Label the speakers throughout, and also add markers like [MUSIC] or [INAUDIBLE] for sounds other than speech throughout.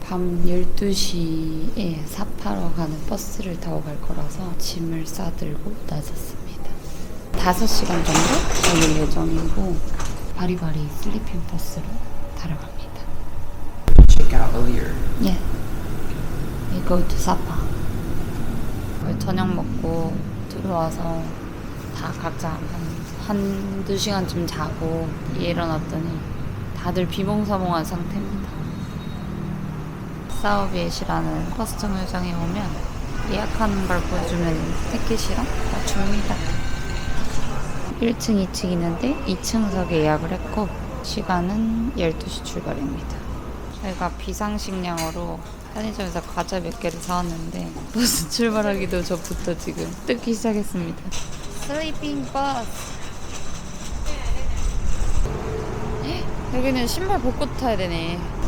Speaker 1: 밤 12시에 사파로 가는 버스를 타고 갈 거라서 짐을 싸들고 나섰습니다. 5시간 정도 걸릴 예정이고 바리바리 슬리핑 버스로 타러 갑니다.
Speaker 2: check out earlier.
Speaker 1: 예. We go to 사파. 저녁 먹고 들어와서 다 각자 한, 한두 시간쯤 자고 일어났더니 다들 비몽사몽한 상태입니다. 사우비엣이라는 버스 정류장에 오면 예약하는 걸 보여주면 티켓이랑 다 줍니다. 1층, 2층 있는데 2층석에 예약을 했고 시간은 12시 출발입니다. 저희가 비상식량으로 편의점에서 과자 몇 개를 사왔는데 버스 출발하기도 전부터 지금 뜯기 시작했습니다. 슬리핑 버스. 헉, 여기는 신발 벗고 타야 되네.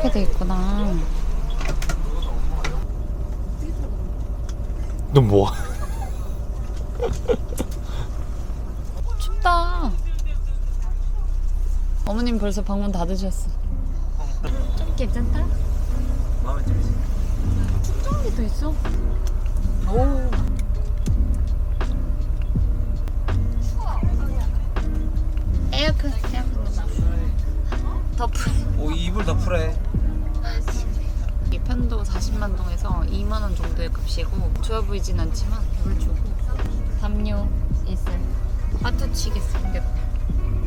Speaker 1: 이렇게 돼 있구나.
Speaker 3: 넌 뭐?
Speaker 1: 춥다. 어머님 벌써 방문 닫으셨어. 좀 괜찮다.
Speaker 2: 마음에 들지.
Speaker 1: 충전기도 있어. 오. 에어컨, 에어컨 더 풀.
Speaker 2: 오 이불 다
Speaker 1: 풀어. 40만 동에서 2만 원 정도의 값이고 좋아 보이진 않지만 물 주고 담요 있을 하트 치게 생겼다.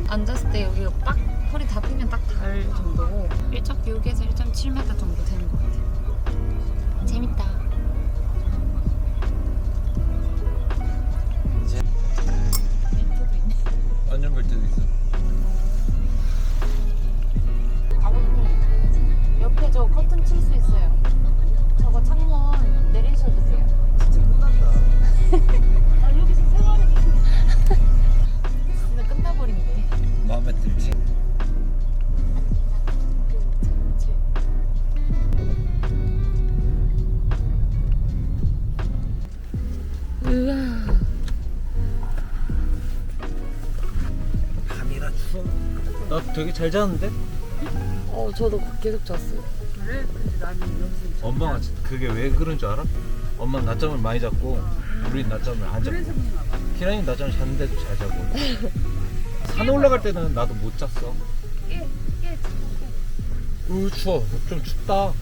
Speaker 1: 앉았을 때 여기 딱 허리 다 펴면 딱 닿을 정도고 1.6에서 1.7m 정도 되는 것 같아요. 재밌다. 나
Speaker 2: 되게 잘 자는데?
Speaker 1: 어 저도 계속 잤어요.
Speaker 2: 엄마가 그게 왜 그런 줄 알아? 엄마는 낮잠을 많이 잤고 우린 낮잠을 안 자고 키라이는 낮잠을 잤는데도 잘 자고 [LAUGHS] 산에 올라갈 때는 나도 못 잤어 으 추워 좀 춥다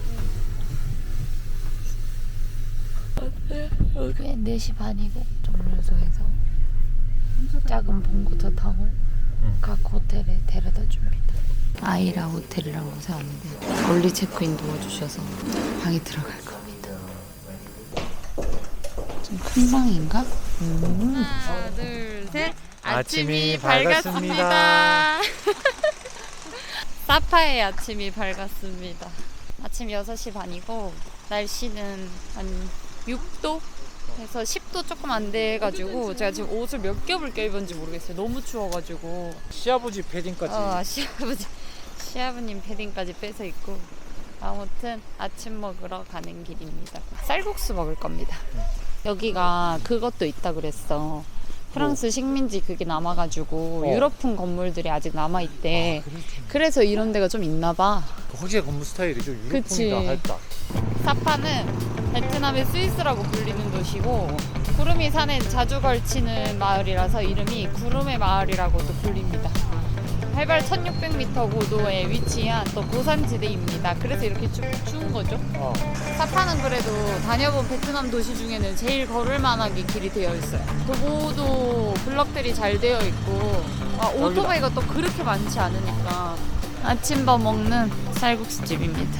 Speaker 1: 여기 4시 반이고 정류소에서 작은 봉고차 타고
Speaker 2: 응.
Speaker 1: 각 호텔에 데려다 줍니다. 아이라 호텔이라고 세웠는데 멀리 체크인 도와주셔서 방에 들어갈 겁니다. 좀 큰 방인가? 음. 하나 둘 셋.
Speaker 3: 아침이 밝았습니다. [LAUGHS]
Speaker 1: 사파의 아침이 밝았습니다. 아침 6시 반이고 날씨는 한 6도? 해서 10도 조금 안 돼가지고 제가 지금 옷을 몇 겹을 껴입은지 모르겠어요. 너무 추워가지고
Speaker 3: 시아버지 패딩까지.
Speaker 1: 어, 시아버지 시아버님 패딩까지 빼서 입고 아무튼 아침 먹으러 가는 길입니다. 쌀국수 먹을 겁니다. 여기가 그것도 있다 그랬어. 프랑스 식민지 그게 남아가지고
Speaker 3: 어.
Speaker 1: 유럽풍 건물들이 아직 남아있대. 그래서 이런 데가 좀 있나 봐.
Speaker 3: 확실히 건물 스타일이 좀
Speaker 1: 그치.
Speaker 3: 유럽풍이다 할까.
Speaker 1: 사파는 베트남의 스위스라고 불리는 도시고 구름이 산에 자주 걸치는 마을이라서 이름이 구름의 마을이라고도 불립니다. 해발 1600m 고도에 위치한 또 고산지대입니다. 그래서 이렇게 추, 추운 거죠.
Speaker 3: 어.
Speaker 1: 사파는 그래도 다녀본 베트남 도시 중에는 제일 걸을 만하게 길이 되어 있어요. 도보도 블럭들이 잘 되어 있고 아, 오토바이가 또 그렇게 많지 않으니까 아침밥 먹는 쌀국수 집입니다.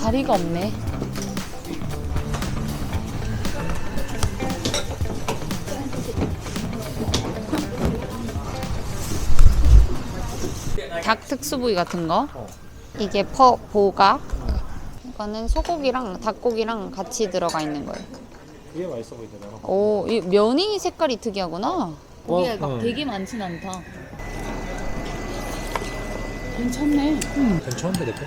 Speaker 1: 자리가 없네. 닭 특수 부위 같은 거.
Speaker 3: 어.
Speaker 1: 이게 퍼 보가. 이거는 소고기랑 닭고기랑 같이 들어가 있는 거예요.
Speaker 3: 그게 맛있어 보이더라.
Speaker 1: 오, 이 면이 색깔이 특이하구나. 고기가
Speaker 3: 어,
Speaker 1: 막
Speaker 3: 어.
Speaker 1: 되게 많진 않다. 괜찮네. 응.
Speaker 3: 괜찮은데 내 거?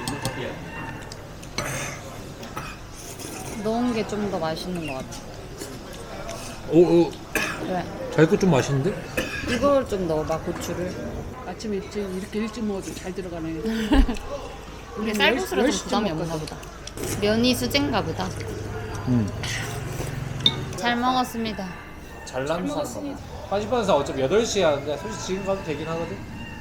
Speaker 1: 넣은 게 좀 더 맛있는 것 같아.
Speaker 3: 오, 오.
Speaker 1: 그래.
Speaker 3: 자기 거 좀 맛있는데?
Speaker 1: 이걸 좀 넣어봐 고추를.
Speaker 4: 아침에 일찍 이렇게 일찍 먹어도 잘 들어가네.
Speaker 1: 근데 쌀국수라 좀 부담이 없나 보다. 면이 수제인가 보다.
Speaker 3: 응.
Speaker 1: 잘 먹었습니다.
Speaker 3: 잘난 사람. 빠지빠는 사람 어차피 8시에 하는데 솔직히 지금 가도 되긴 하거든.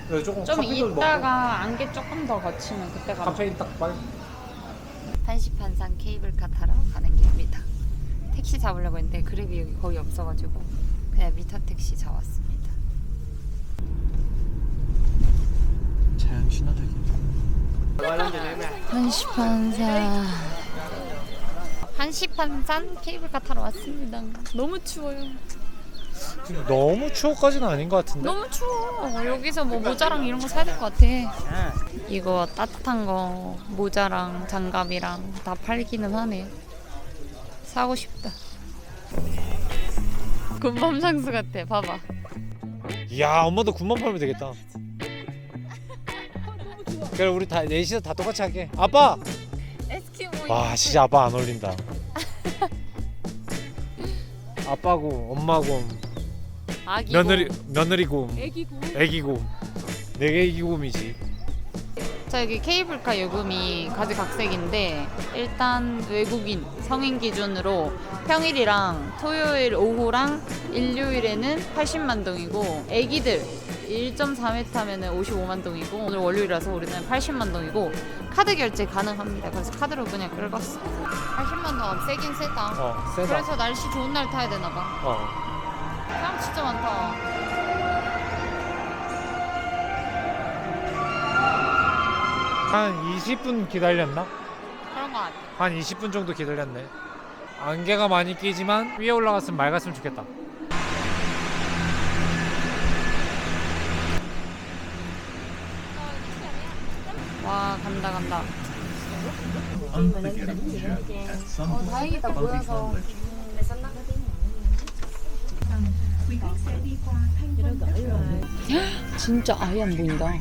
Speaker 3: 그래서 조금
Speaker 1: 좀 이따가 안개 조금 더 거치면 그때 가면
Speaker 3: 카페인 딱 빨리.
Speaker 1: 한시판산 케이블카 타러 가는 길입니다. 택시 잡으려고 했는데 그랩이 여기 거의 없어가지고 그냥 미터 택시 잡았습니다.
Speaker 3: 자연 친화적인.
Speaker 1: 한시판산 한시판산 케이블카 타러 왔습니다. 너무 추워요.
Speaker 3: 지금 너무 추워까지는 아닌 것 같은데.
Speaker 1: 너무 추워. 여기서 뭐 모자랑 이런 거 사야 될 것 같아. 이거 따뜻한 거 모자랑 장갑이랑 다 팔기는 하네. 사고 싶다. 군밤 장수 같아. 봐봐.
Speaker 3: 이야 엄마도 군만 팔면 되겠다. 그래 우리 다 넷이서 다 똑같이 할게. 아빠.
Speaker 1: 에스키모.
Speaker 3: 와 진짜 아빠 안 어울린다. [LAUGHS] 아빠고 엄마고
Speaker 1: 아기
Speaker 3: 며느리 며느리고
Speaker 4: 애기 고
Speaker 3: 애기고 내게 애기 곰이지.
Speaker 1: 자 여기 케이블카 요금이 가지각색인데 일단 외국인 성인 기준으로 평일이랑 토요일 오후랑 일요일에는 80만 동이고 애기들 1.4m 타면은 55만 동이고 오늘 월요일이라서 우리는 80만 동이고 카드 결제 가능합니다. 그래서 카드로 그냥 긁었어. 80만 동 세긴 세다.
Speaker 3: 어 세다.
Speaker 1: 그래서 날씨 좋은 날 타야 되나 봐.
Speaker 3: 어.
Speaker 1: 사람 진짜 많다.
Speaker 3: 한 20분 기다렸나?
Speaker 1: 그런 거 같아.
Speaker 3: 한 20분 정도 기다렸네. 안개가 많이 끼지만 위에 올라갔으면 맑았으면 좋겠다.
Speaker 1: 와 간다 간다. 어 다행이다 보여서. 진짜 아예 안 보인다.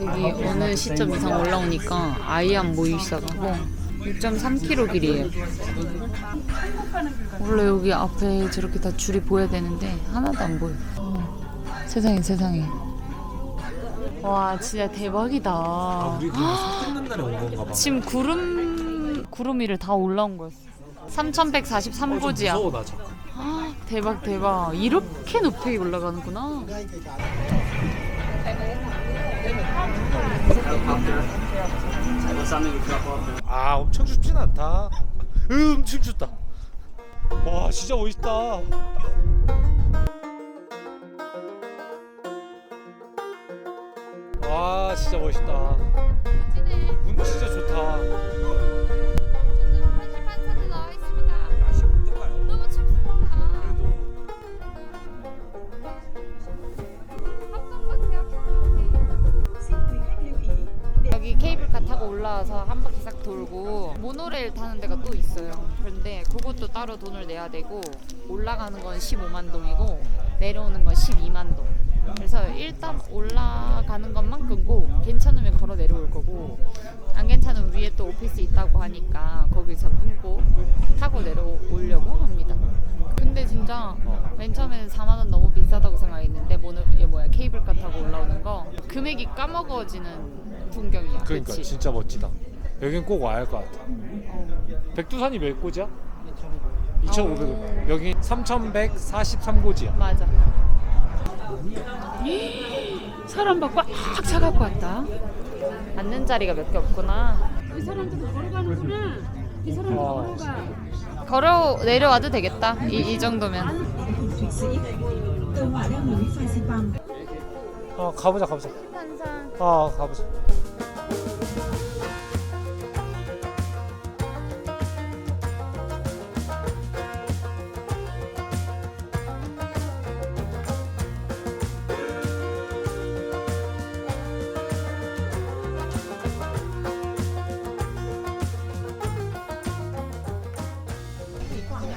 Speaker 1: 여기 어느 시점 이상 올라오니까 아예 안 시작하고 6.3km 길이에요. 원래 여기 앞에 저렇게 다 줄이 보여야 되는데 하나도 안 보여. 세상에 세상에. 와 진짜 대박이다.
Speaker 3: 아, 우리 그럼 끝난 날에 온 건가 봐.
Speaker 1: 지금 구름 구름 위를 다 올라온 거였어. 3,143고지야. 대박 대박. 이렇게 높이 올라가는구나.
Speaker 3: 아 엄청 춥진 않다. 으, 엄청 춥다. 와 진짜 멋있다. 와 진짜 멋있다. 운 진짜 좋다.
Speaker 1: 올라와서 한 바퀴 싹 돌고 모노레일 타는 데가 또 있어요. 그런데 그것도 따로 돈을 내야 되고 올라가는 건 15만 동이고 내려오는 건 12만 동. 그래서 일단 올라가는 것만 끊고 괜찮으면 걸어 내려올 거고 안 괜찮으면 위에 또 오피스 있다고 하니까 거기서 끊고 타고 내려오려고 합니다. 근데 진짜 맨 처음에는 4만 원 너무 비싸다고 생각했는데 얘 뭐야 케이블카 타고 올라오는 거 금액이 까먹어지는 풍경이야.
Speaker 3: 그러니까
Speaker 1: 그치?
Speaker 3: 진짜 멋지다. 여긴 꼭 와야 할 것 같아. 백두산이 몇 고지야? 2,500. 여기 3,143고지야.
Speaker 1: 맞아.
Speaker 4: 사람 봐꽉 차갖고 왔다.
Speaker 1: 앉는 자리가 몇 개 없구나.
Speaker 4: 이 사람들도 걸어가는구나. 이 사람도
Speaker 3: 어.
Speaker 4: 걸어가.
Speaker 1: 걸어 내려와도 되겠다. 이, 이 정도면.
Speaker 3: 어 가보자 가보자.
Speaker 1: 한상.
Speaker 3: 어 가보자.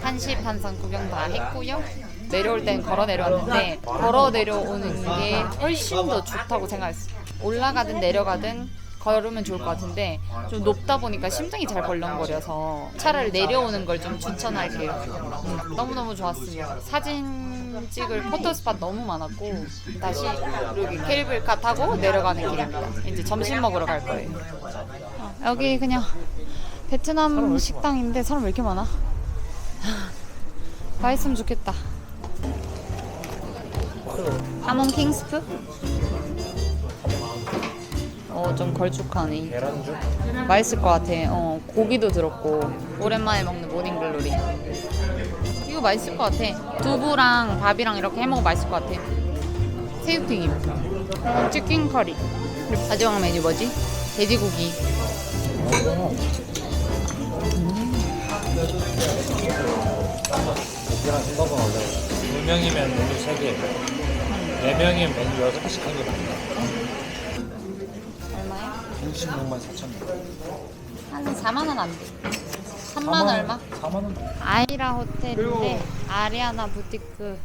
Speaker 1: 한시 판상 구경 다 했고요. 내려올 땐 걸어 내려왔는데 걸어 내려오는 게 훨씬 더 좋다고 생각했어. 올라가든 내려가든 걸으면 좋을 것 같은데 좀 높다 보니까 심장이 잘 벌렁거려서 차라리 내려오는 걸 좀 추천할게요. 음, 너무너무 좋았습니다. 사진 찍을 포토 스팟 너무 많았고 다시 여기 케이블카 타고 내려가는 길입니다. 이제 점심 먹으러 갈 거예요. 어, 여기 그냥 베트남 식당인데 사람 왜 이렇게 많아? [LAUGHS] 맛있으면 좋겠다. 하몬 킹스프? 어, 좀 걸쭉하네.
Speaker 3: 계란죽.
Speaker 1: 맛있을 것 같아. 어, 고기도 들었고 오랜만에 먹는 모닝글로리. 이거 맛있을 것 같아. 두부랑 밥이랑 이렇게 해 먹으면 맛있을 것 같아. 새우튀김, 어, 치킨 커리. 마지막 메뉴 뭐지? 돼지고기.
Speaker 3: 고기랑 생각은 원래 두 명이면 메뉴 3개, 네 명이면 메뉴 6개씩 한개 맞나?
Speaker 1: 얼마야?
Speaker 3: 66만 4천 원.
Speaker 1: 한 4만 원 안 돼. 3만 얼마?
Speaker 3: 4만 원.
Speaker 1: 아이라 호텔인데 아리아나 부티크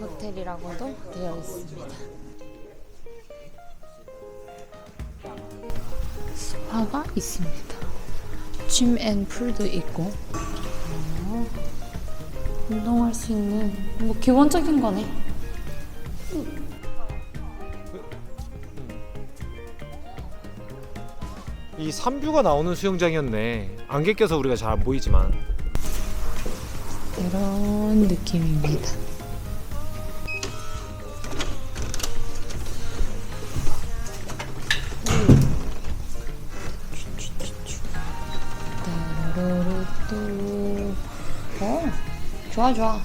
Speaker 1: 호텔이라고도 되어 있습니다. 스파가 있습니다. 짐 앤 풀도 있고 어, 운동할 수 있는 뭐 기본적인 거네.
Speaker 3: 이 삼뷰가 나오는 수영장이었네. 안개 껴서 우리가 잘 안 보이지만.
Speaker 1: 이런 느낌입니다. 따르르뚜. 어, 좋아 좋아.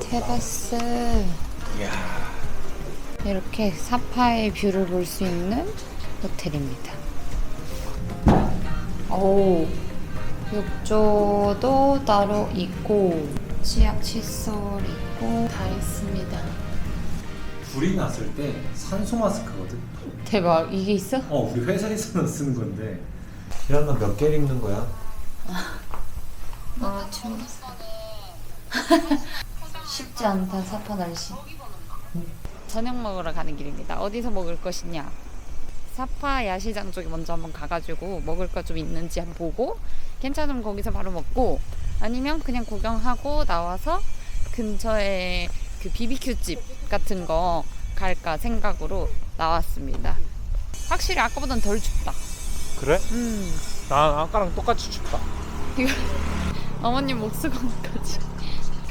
Speaker 1: 테라스. 이 렇게 사파의 뷰를 볼 수 있는 호텔입니다. 오. 욕조도 따로 있고 치약 칫솔 있고 다 있습니다.
Speaker 3: 불이 났을 때 산소 마스크거든.
Speaker 1: 대박 이게 있어?
Speaker 3: 어, 우리 회사에서는 쓰는 건데. 이런 건몇 개를 입는 거야?
Speaker 1: 너무 추워. [LAUGHS] 쉽지 않다 사파 날씨. 저녁 먹으러 가는 길입니다. 어디서 먹을 것이냐? 사파 야시장 쪽에 먼저 한번 가가지고 먹을 거 좀 있는지 한번 보고 괜찮으면 거기서 바로 먹고 아니면 그냥 구경하고 나와서 근처에 그 BBQ 집 같은 거 갈까 생각으로 나왔습니다. 확실히 아까보단 덜 춥다.
Speaker 3: 그래?
Speaker 1: 음.
Speaker 3: 난 아까랑 똑같이 춥다.
Speaker 1: 이거 [LAUGHS] 어머님 목수건까지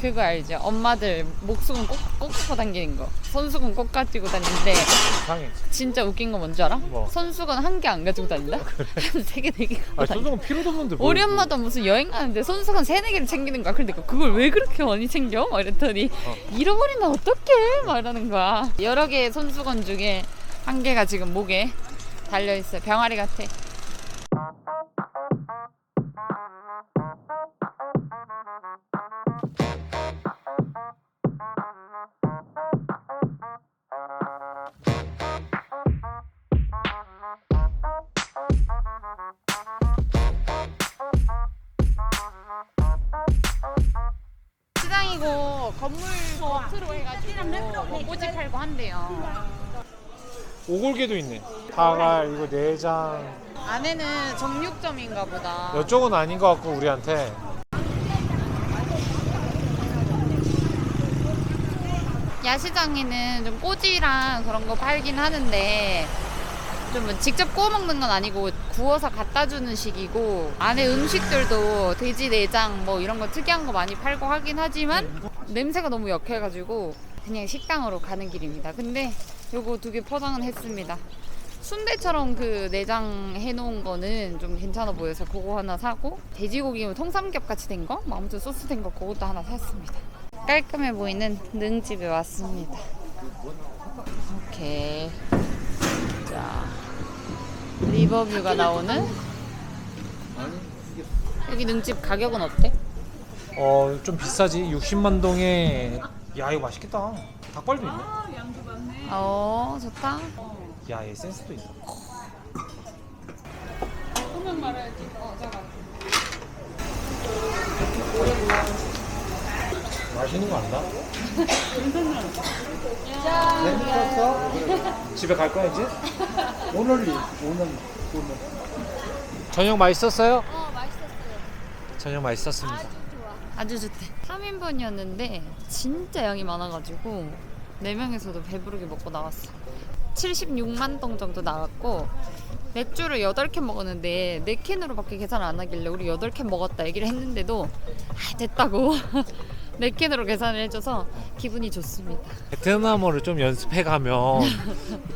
Speaker 1: 그거 알죠? 엄마들 목수건 꼭, 꼭 갖고 다니는 거 손수건 꼭 가지고 다니는데
Speaker 3: 이상해.
Speaker 1: 진짜 웃긴 거 뭔지 알아?
Speaker 3: 뭐?
Speaker 1: 손수건 한 개 안 가지고 다닌다? 한 [LAUGHS] 세 개 네 개 갖고
Speaker 3: 아,
Speaker 1: 다닌다
Speaker 3: 소정은 필요도 없는데. 뭘
Speaker 1: 우리 엄마도 무슨 여행 가는데 손수건 세네 개를 챙기는 거야 그러니까 그걸 왜 그렇게 많이 챙겨? 막 이랬더니
Speaker 3: 어.
Speaker 1: 잃어버리면 어떡해? 막 이러는 거야 여러 개의 손수건 중에 한 개가 지금 목에 달려있어요 병아리 같아 시장이고 건물 겉으로 해가지고 뭐 꼬지 팔고 한대요.
Speaker 3: 오골개도 있네. 다갈 이거 내장.
Speaker 1: 안에는 정육점인가 보다.
Speaker 3: 이쪽은 아닌 것 같고 우리한테.
Speaker 1: 야시장에는 좀 꼬지랑 그런 거 팔긴 하는데 좀뭐 직접 구워 먹는 건 아니고 구워서 갖다 주는 식이고 안에 음식들도 돼지 내장 뭐 이런 거 특이한 거 많이 팔고 하긴 하지만 냄새가 너무 역해가지고 그냥 식당으로 가는 길입니다. 근데 요거 두 개 포장은 했습니다. 순대처럼 그 내장 해놓은 거는 좀 괜찮아 보여서 그거 하나 사고 돼지고기 통삼겹 같이 된 거? 뭐 아무튼 소스 된 거 그것도 하나 샀습니다. 깔끔해 보이는 능집에 왔습니다. 오케이. 자, 리버뷰가 나오는 여기 능집 가격은 어때?
Speaker 3: 어, 좀 비싸지. 60만 동에. 야, 이거 맛있겠다. 닭발도 있네.
Speaker 1: 어, 좋다.
Speaker 3: 야, 얘 센스도
Speaker 1: 말해야지. 어, 잠깐.
Speaker 3: 맛있는 거 안다? 짠! 집에 갈 거야 이제?
Speaker 2: 오늘이 오늘 오늘
Speaker 3: 저녁 맛있었어요?
Speaker 5: 어 맛있었어요.
Speaker 3: 저녁 맛있었습니다.
Speaker 5: 아주 좋아.
Speaker 1: 아주 좋대. 3인분이었는데 진짜 양이 많아가지고 4명에서도 배부르게 먹고 나왔어. 76만 동 정도 나왔고 맥주를 8캔 먹었는데 4캔으로밖에 계산을 안 하길래 우리 8캔 먹었다 얘기를 했는데도 아, 됐다고 [LAUGHS] 4캔으로 계산을 해줘서 기분이 좋습니다.
Speaker 3: 베트남어를 좀 연습해 가면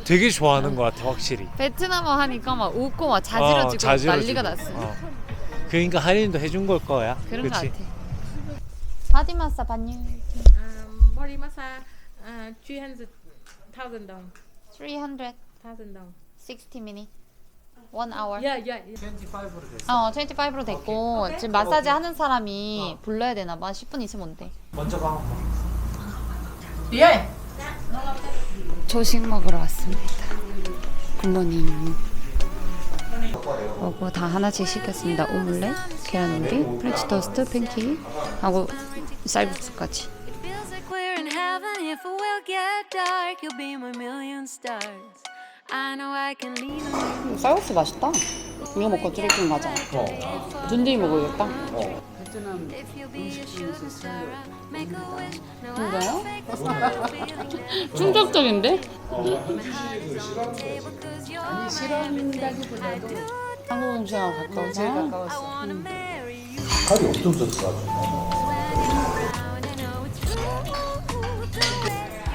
Speaker 3: 되게 좋아하는 것 같아 확실히.
Speaker 1: 베트남어 하니까 막 웃고 막 자지러지고
Speaker 3: 어, 자지러지고.
Speaker 1: 난리가 났어.
Speaker 3: 어. 그러니까 할인도 해준 걸 거야.
Speaker 1: 그런
Speaker 3: 그치?
Speaker 1: 거 같아. 바디마사 반유
Speaker 5: Um, body massage, uh, 300,000 dong.
Speaker 1: 300
Speaker 5: Thousand dong.
Speaker 1: 60 minutes 1 hour.
Speaker 5: Yeah, yeah, yeah.
Speaker 3: 25로 됐어.
Speaker 1: 어 25로 됐고 지금 마사지 하는 사람이 불러야 되나 봐. 10분 있으면 온대.
Speaker 3: 먼저 가.
Speaker 1: 조식 먹으러 왔습니다. 굿모닝. 먹고 다 하나씩 시켰습니다. 오믈렛, 계란후기, 프렌치 토스트, 팬케이크 하고 쌀국수까지.
Speaker 6: Feels like we're in heaven. If it will get dark. You'll be my million stars. I know I can lean on you.
Speaker 1: 쌀국수 맛있다 이거 먹고 쭈리킹 가자 먹어야겠다
Speaker 4: 베트남
Speaker 6: a shooting star, I'll make a wish. No,
Speaker 1: 진짜요? 충격적인데?
Speaker 6: You're
Speaker 4: 싫어한다기보다도
Speaker 1: 한국 음식하고 가까워서
Speaker 6: wanna marry you.
Speaker 2: 살이 엄청 쪘어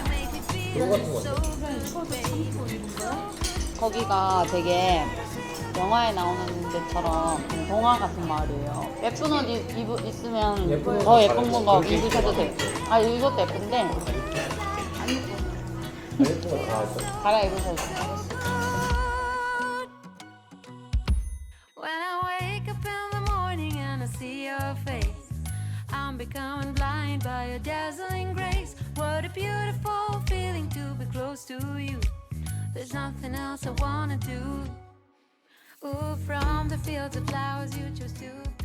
Speaker 6: make me feel so
Speaker 1: 거기가 되게 영화에 나오는 데처럼 동화 같은 마을이에요. 예쁜 옷 입, 입, 있으면 더 예쁜 거 입으셔도 돼요. 아 이것도 예쁜데 안 예뻐. 갈아입으셔도 돼요.
Speaker 6: There's nothing else I wanna do. Ooh, from the fields of flowers you chose to.